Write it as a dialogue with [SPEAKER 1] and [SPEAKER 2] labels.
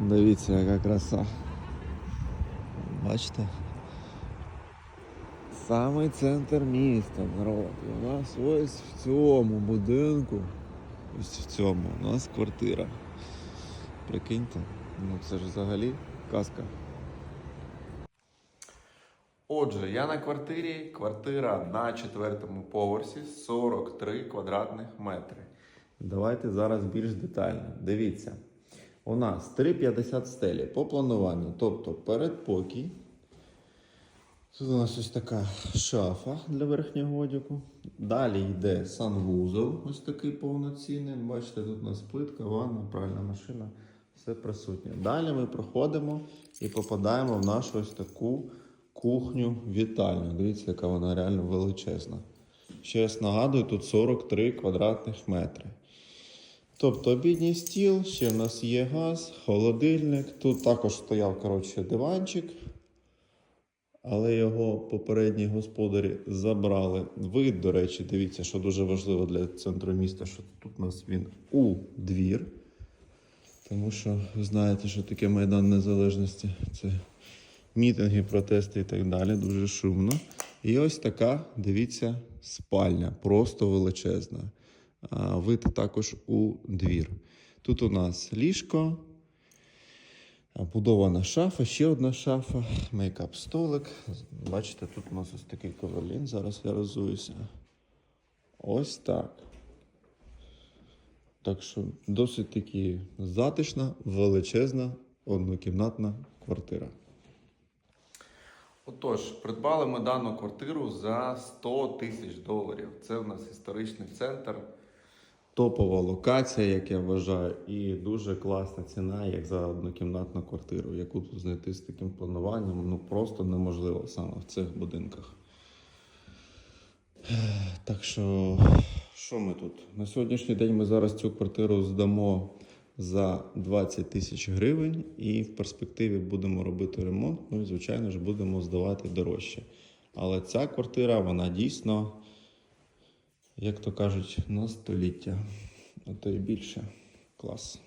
[SPEAKER 1] Дивіться, яка краса. Бачите? Самий центр міста, народ. І у нас ось в цьому будинку, ось в цьому, у нас квартира. Прикиньте, ну це ж взагалі казка. Отже, я на квартирі. Квартира на четвертому поверсі 43 квадратних метри. Давайте зараз більш детально. Дивіться. У нас 3,50 стелі по плануванню, тобто передпокій. Тут у нас ось така шафа для верхнього одягу. Далі йде санвузол, ось такий повноцінний. Бачите, тут у нас плитка, ванна, пральна машина, все присутнє. Далі ми проходимо і попадаємо в нашу ось таку кухню вітальню. Дивіться, яка вона реально величезна. Ще раз нагадую, тут 43 квадратних метри. Тобто обідній стіл, ще в нас є газ, холодильник. Тут також стояв коротше, диванчик, але його попередні господарі забрали. Вид, до речі, дивіться, що дуже важливо для центру міста, що тут у нас він у двір. Тому що ви знаєте, що таке Майдан Незалежності. Це мітинги, протести і так далі. Дуже шумно. І ось така, дивіться, спальня, просто величезна. Вид також у двір. Тут у нас ліжко, будована шафа, ще одна шафа, мейкап-столик. Бачите, тут у нас ось такий коверлін. Зараз я розуюся. Ось так. Так що досить таки затишна, величезна, однокімнатна квартира. Отож, придбали ми дану квартиру за 100 тисяч доларів. Це у нас історичний центр. Топова локація, як я вважаю, і дуже класна ціна, як за однокімнатну квартиру, яку тут знайти з таким плануванням, ну просто неможливо саме в цих будинках. Так що, що ми тут? На сьогоднішній день ми зараз цю квартиру здамо за 20 тисяч гривень і в перспективі будемо робити ремонт. Ну і, звичайно ж, будемо здавати дорожче. Але ця квартира, вона дійсно, як то кажуть, на століття, а то і більше. Клас.